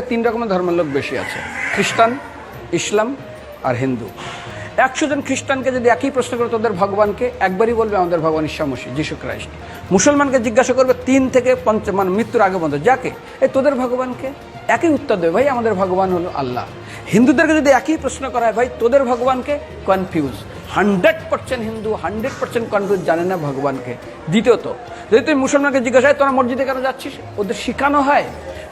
তিন রকমের ধর্মের লোক বেশি আছে। খ্রিস্টান, ইসলাম আর হিন্দু। একশো জন খ্রিস্টানকে যদি একই প্রশ্ন করে তোদের ভগবানকে, একবারই বলবে আমাদের ভগবান ঈশ্বর মসি যিশু ক্রাইস্ট মুসলমানকে জিজ্ঞাসা করবে তিন থেকে পঞ্চ মানে মৃত্যুর আগে পর্যন্ত। যাকে? এই তোদের ভগবানকে। একই উত্তর দেবে, ভাই, আমাদের ভগবান হলো আল্লাহ। হিন্দুদেরকে যদি একই প্রশ্ন করা হয়, ভাই, তোদের ভগবানকে? Confuse hundred percent Hindu, hundred percent confuse জানে না ভগবানকে। দ্বিতীয়ত, যদি তুই মুসলমানকে জিজ্ঞাসা হয়, তোরা মসজিদে কেন যাচ্ছিস? ওদের শেখানো হয়।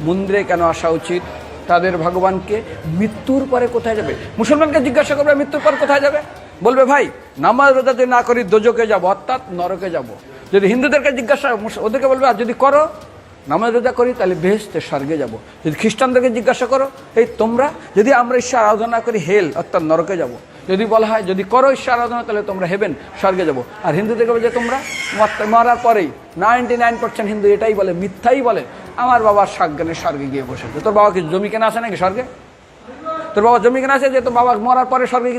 মন্দিরে কেন আসা উচিত? তাদের ভগবানকে মৃত্যুর পরে কোথায় যাবে? মুসলমানকে জিজ্ঞাসা করবে, মৃত্যুর পর কোথায় যাবে? বলবে, ভাই, নামাজ রোজা যদি না করি দোজকে যাব, অর্থাৎ নরকে যাব। যদি হিন্দুদেরকে জিজ্ঞাসা ওদেরকে বলবে, আর যদি করো, নামাজ রোজা করি, তাহলে বেহেস্তে স্বর্গে যাব। যদি খ্রিস্টানদেরকে জিজ্ঞাসা করো, এই তোমরা? যদি আমরা ঈশ্বর আরাধনা করি, হেল, অর্থাৎ নরকে যাব। যদি বলা হয়, যদি করো ঈশ্বর আরাধনা, তাহলে তোমরা হেবেন, স্বর্গে যাব। আর হিন্দুদেরকে বলে যে তোমরা? মর- মরার পরেই। নাইনটি নাইন পার্সেন্ট হিন্দু এটাই বলে, মিথ্যাই বলে, আমার বাবার সাজ্ঞানে স্বর্গে গিয়ে বসেছে তোর বাবা কি জমি কেনা আছে নাকি স্বর্গে? তোর বাবা জমি কেনা আছে যে তোর বাবা মরার পরে স্বর্গে